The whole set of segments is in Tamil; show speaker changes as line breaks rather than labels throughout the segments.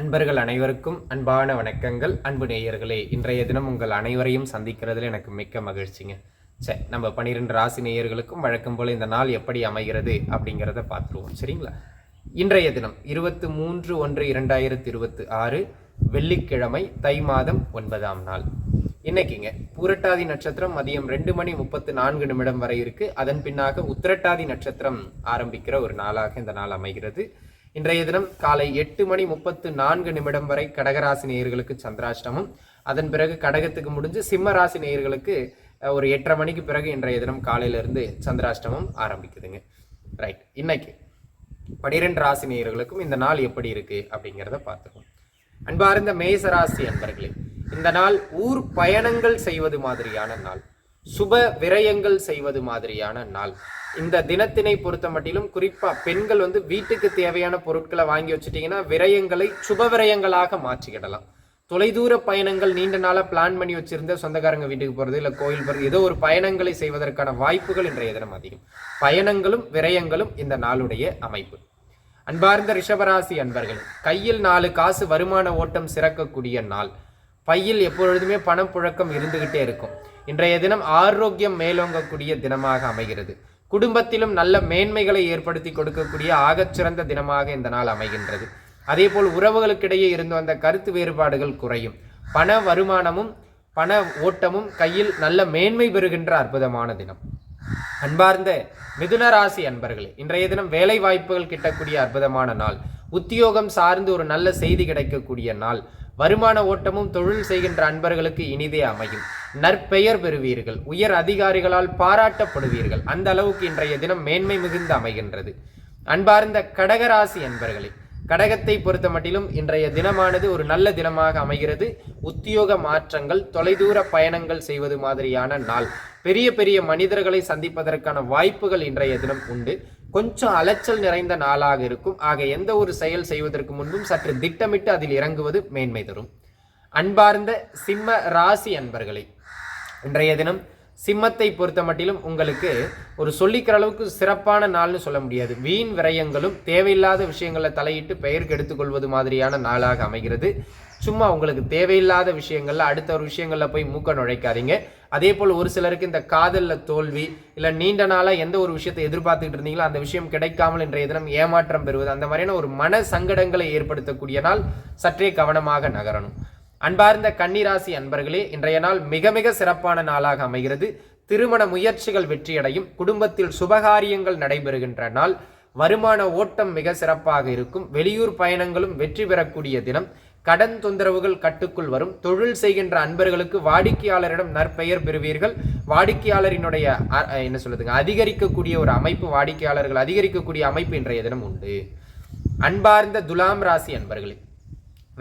அன்பர்கள் அனைவருக்கும் அன்பான வணக்கங்கள் அன்பு நேயர்களே இன்றைய தினம் உங்கள் அனைவரையும் சந்திக்கிறதுல எனக்கு மிக்க மகிழ்ச்சிங்க சரி நம்ம பன்னிரெண்டு ராசி நேயர்களுக்கும் வழக்கம் போல் இந்த நாள் எப்படி அமைகிறது அப்படிங்கிறத பார்த்துருவோம் சரிங்களா இன்றைய தினம் இருபத்தி மூன்று ஒன்று இரண்டாயிரத்தி இருபத்தி ஆறு வெள்ளிக்கிழமை தை மாதம் ஒன்பதாம் நாள் இன்னைக்குங்க பூரட்டாதி நட்சத்திரம் மதியம் ரெண்டு மணி முப்பத்து நான்கு நிமிடம் வரை இருக்கு அதன் பின்னாக உத்திரட்டாதி நட்சத்திரம் ஆரம்பிக்கிற ஒரு நாளாக இந்த நாள் அமைகிறது இன்றைய தினம் காலை எட்டு மணி முப்பத்து நான்கு நிமிடம் வரை கடகராசி நேயர்களுக்கு சந்திராஷ்டமம் அதன் பிறகு கடகத்துக்கு முடிஞ்சு சிம்ம ராசி நேயர்களுக்கு ஒரு எட்டரை மணிக்கு பிறகு இன்றைய தினம் காலையிலிருந்து சந்திராஷ்டமம் ஆரம்பிக்குதுங்க ரைட் இன்னைக்கு பனிரெண்டு ராசி நேயர்களுக்கும் இந்த நாள் எப்படி இருக்கு அப்படிங்கிறத பார்த்துக்கோம் அன்பார்ந்த மேசராசி அன்பர்களே இந்த நாள் ஊர் பயணங்கள் செய்வது மாதிரியான நாள் சுப விரயங்கள் செய்வது மாதிரியான நாள் இந்த தினத்தினை பொறுத்த மட்டிலும் குறிப்பா பெண்கள் வந்து வீட்டுக்கு தேவையான பொருட்களை வாங்கி வச்சுட்டீங்கன்னா விரயங்களை சுப விரயங்களாக மாற்றிக்கிடலாம் தொலைதூர பயணங்கள் நீண்ட நாளாக பிளான் பண்ணி வச்சிருந்த சொந்தக்காரங்க வீட்டுக்கு போகிறது இல்லை கோயில் போகிறது ஏதோ ஒரு பயணங்களை செய்வதற்கான வாய்ப்புகள் இன்றைய தினம் அதிகம் பயணங்களும் விரயங்களும் இந்த நாளுடைய அமைப்பு அன்பார்ந்த ரிஷபராசி அன்பர்கள் கையில் நாலு காசு வருமான ஓட்டம் சிறக்கக்கூடிய நாள் பையில் எப்பொழுதுமே பணப்புழக்கம் இருந்துகிட்டே இருக்கும் இன்றைய தினம் ஆரோக்கியம் மேலோங்கக்கூடிய தினமாக அமைகிறது குடும்பத்திலும் நல்ல மேன்மைகளை ஏற்படுத்தி கொடுக்கக்கூடிய ஆகச்சிறந்த தினமாக இந்த நாள் அமைகின்றது அதேபோல் உறவுகளுக்கிடையே இருந்து வந்த கருத்து வேறுபாடுகள் குறையும் பண வருமானமும் பண ஓட்டமும் கையில் நல்ல மேன்மை பெறுகின்ற அற்புதமான தினம் அன்பார்ந்த மிதுன ராசி அன்பர்களே இன்றைய தினம் வேலை வாய்ப்புகள் கிட்டக்கூடிய அற்புதமான நாள் உத்தியோகம் சார்ந்து ஒரு நல்ல செய்தி கிடைக்கக்கூடிய நாள் வருமான ஓட்டமும் தொழில் செய்கின்ற அன்பர்களுக்கு இனிதே அமையும் நற்பெயர் பெறுவீர்கள் உயர் அதிகாரிகளால் பாராட்டப்படுவீர்கள் அந்த அளவுக்கு இன்றைய தினம் மேன்மை மிகுந்து அமைகின்றது அன்பார்ந்த கடகராசி அன்பர்களே கடகத்தை பொறுத்த மட்டிலும் இன்றைய தினமானது ஒரு நல்ல தினமாக அமைகிறது உத்தியோக மாற்றங்கள் தொலைதூர பயணங்கள் செய்வது மாதிரியான நாள் பெரிய பெரிய மனிதர்களை சந்திப்பதற்கான வாய்ப்புகள் இன்றைய தினம் உண்டு கொஞ்சம் அலைச்சல் நிறைந்த நாளாக இருக்கும் ஆக எந்த ஒரு செயல் செய்வதற்கு முன்பும் சற்று திட்டமிட்டு அதில் இறங்குவது மேன்மை தரும் அன்பார்ந்த சிம்ம ராசி அன்பர்களை இன்றைய தினம் சிம்மத்தை பொறுத்த மட்டிலும் உங்களுக்கு ஒரு சொல்லிக்கிற அளவுக்கு சிறப்பான நாள்னு சொல்ல முடியாது வீண் விரயங்களும் தேவையில்லாத விஷயங்களை தலையிட்டு பெயருக்கு எடுத்துக்கொள்வது மாதிரியான நாளாக அமைகிறது சும்மா உங்களுக்கு தேவையில்லாத விஷயங்கள்ல அடுத்த ஒரு விஷயங்கள்ல போய் மூக்க நுழைக்காதீங்க அதே போல் ஒரு சிலருக்கு இந்த காதலில் தோல்வி இல்லை நீண்ட நாளாக எந்த ஒரு விஷயத்தை எதிர்பார்த்துக்கிட்டு இருந்தீங்களோ அந்த விஷயம் கிடைக்காமல் இன்றைய தினம் ஏமாற்றம் பெறுவது அந்த மாதிரியான ஒரு மன சங்கடங்களை ஏற்படுத்தக்கூடிய நாள் சற்றே கவனமாக நகரணும் அன்பார்ந்த கன்னிராசி அன்பர்களே இன்றைய நாள் மிக மிக சிறப்பான நாளாக அமைகிறது திருமண முயற்சிகள் வெற்றியடையும் குடும்பத்தில் சுபகாரியங்கள் நடைபெறுகின்ற நாள் வருமான ஓட்டம் மிக சிறப்பாக இருக்கும் வெளியூர் பயணங்களும் வெற்றி பெறக்கூடிய தினம் கடன் தொந்தரவுகள் கட்டுக்குள் வரும் தொழில் செய்கின்ற அன்பர்களுக்கு வாடிக்கையாளரிடம் நற்பெயர் பெறுவீர்கள் வாடிக்கையாளரினுடைய என்ன சொல்லுதுங்க அதிகரிக்கக்கூடிய ஒரு அமைப்பு வாடிக்கையாளர்கள் அதிகரிக்கக்கூடிய அமைப்பு இன்றைய தினம் உண்டு அன்பார்ந்த துலாம் ராசி அன்பர்களே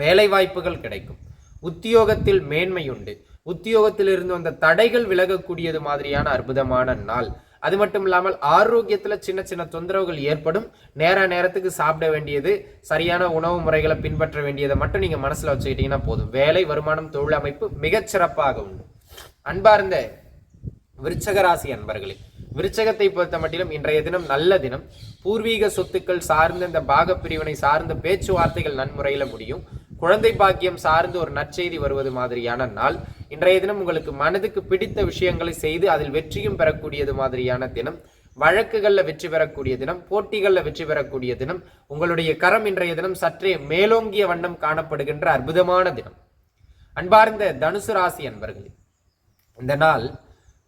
வேலை வாய்ப்புகள் கிடைக்கும் உத்தியோகத்தில் மேன்மை உண்டு உத்தியோகத்திலிருந்து வந்த தடைகள் விலகக்கூடியது மாதிரியான அற்புதமான நாள் அது மட்டும் இல்லாமல் ஆரோக்கியத்தில் சின்ன சின்ன தொந்தரவுகள் ஏற்படும் நேர நேரத்துக்கு சாப்பிட வேண்டியது சரியான உணவு முறைகளை பின்பற்ற வேண்டியதை மட்டும் நீங்கள் மனசில் வச்சுக்கிட்டீங்கன்னா போதும் வேலை வருமானம் தொழில் அமைப்பு மிகச்சிறப்பாக உண்டு அன்பார்ந்த ராசி அன்பர்களே விருச்சகத்தை பொறுத்த மட்டிலும் இன்றைய தினம் நல்ல தினம் பூர்வீக சொத்துக்கள் சார்ந்த இந்த பாகப்பிரிவினை சார்ந்த பேச்சுவார்த்தைகள் நன்முறையில் முடியும் குழந்தை பாக்கியம் சார்ந்து ஒரு நற்செய்தி வருவது மாதிரியான நாள் இன்றைய தினம் உங்களுக்கு மனதுக்கு பிடித்த விஷயங்களை செய்து அதில் வெற்றியும் பெறக்கூடியது மாதிரியான தினம் வழக்குகளில் வெற்றி பெறக்கூடிய தினம் போட்டிகளில் வெற்றி பெறக்கூடிய தினம் உங்களுடைய கரம் இன்றைய தினம் சற்றே மேலோங்கிய வண்ணம் காணப்படுகின்ற அற்புதமான தினம் அன்பார்ந்த தனுசு ராசி அன்பர்களே இந்த நாள்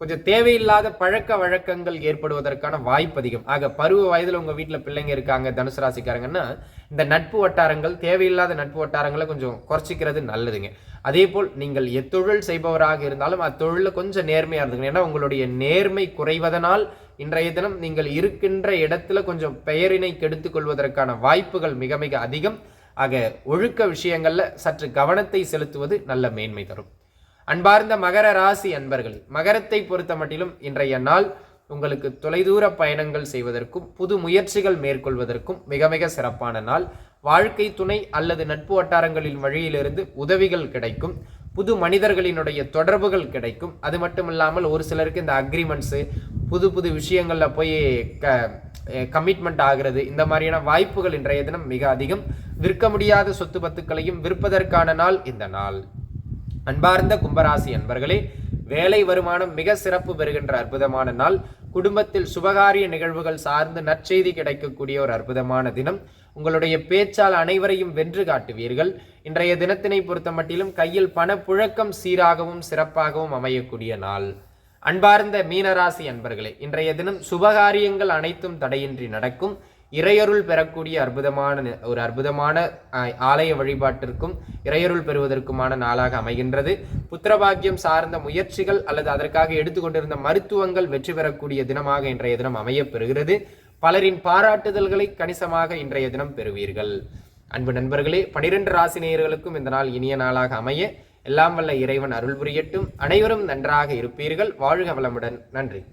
கொஞ்சம் தேவையில்லாத பழக்க வழக்கங்கள் ஏற்படுவதற்கான வாய்ப்பு அதிகம் ஆக பருவ வயதில் உங்கள் வீட்டில் பிள்ளைங்க இருக்காங்க தனுசு ராசிக்காரங்கன்னா இந்த நட்பு வட்டாரங்கள் தேவையில்லாத நட்பு வட்டாரங்களை கொஞ்சம் குறைச்சிக்கிறது நல்லதுங்க அதே போல் நீங்கள் எத்தொழில் செய்பவராக இருந்தாலும் அத்தொழிலில் கொஞ்சம் நேர்மையாக இருந்துங்க ஏன்னா உங்களுடைய நேர்மை குறைவதனால் இன்றைய தினம் நீங்கள் இருக்கின்ற இடத்துல கொஞ்சம் பெயரினை கெடுத்து கொள்வதற்கான வாய்ப்புகள் மிக மிக அதிகம் ஆக ஒழுக்க விஷயங்களில் சற்று கவனத்தை செலுத்துவது நல்ல மேன்மை தரும் அன்பார்ந்த மகர ராசி அன்பர்களே மகரத்தை பொறுத்த மட்டிலும் இன்றைய நாள் உங்களுக்கு தொலைதூர பயணங்கள் செய்வதற்கும் புது முயற்சிகள் மேற்கொள்வதற்கும் மிக மிக சிறப்பான நாள் வாழ்க்கை துணை அல்லது நட்பு வட்டாரங்களின் வழியிலிருந்து உதவிகள் கிடைக்கும் புது மனிதர்களினுடைய தொடர்புகள் கிடைக்கும் அது மட்டும் இல்லாமல் ஒரு சிலருக்கு இந்த அக்ரிமெண்ட்ஸு புது புது விஷயங்களில் போய் க கமிட்மெண்ட் ஆகிறது இந்த மாதிரியான வாய்ப்புகள் இன்றைய தினம் மிக அதிகம் விற்க முடியாத சொத்து பத்துக்களையும் விற்பதற்கான நாள் இந்த நாள் அன்பார்ந்த கும்பராசி அன்பர்களே வேலை வருமானம் மிக சிறப்பு பெறுகின்ற அற்புதமான நாள் குடும்பத்தில் சுபகாரிய நிகழ்வுகள் சார்ந்து நற்செய்தி கிடைக்கக்கூடிய ஒரு அற்புதமான தினம் உங்களுடைய பேச்சால் அனைவரையும் வென்று காட்டுவீர்கள் இன்றைய தினத்தினை பொறுத்த மட்டிலும் கையில் பணப்புழக்கம் சீராகவும் சிறப்பாகவும் அமையக்கூடிய நாள் அன்பார்ந்த மீனராசி அன்பர்களே இன்றைய தினம் சுபகாரியங்கள் அனைத்தும் தடையின்றி நடக்கும் இறையருள் பெறக்கூடிய அற்புதமான ஒரு அற்புதமான ஆலய வழிபாட்டிற்கும் இறையருள் பெறுவதற்குமான நாளாக அமைகின்றது புத்திரபாக்கியம் சார்ந்த முயற்சிகள் அல்லது அதற்காக எடுத்துக்கொண்டிருந்த மருத்துவங்கள் வெற்றி பெறக்கூடிய தினமாக இன்றைய தினம் அமையப்பெறுகிறது பலரின் பாராட்டுதல்களை கணிசமாக இன்றைய தினம் பெறுவீர்கள் அன்பு நண்பர்களே பனிரெண்டு ராசி நேயர்களுக்கும் இந்த நாள் இனிய நாளாக அமைய எல்லாம் வல்ல இறைவன் அருள் புரியட்டும் அனைவரும் நன்றாக இருப்பீர்கள் வாழ்க வளமுடன் நன்றி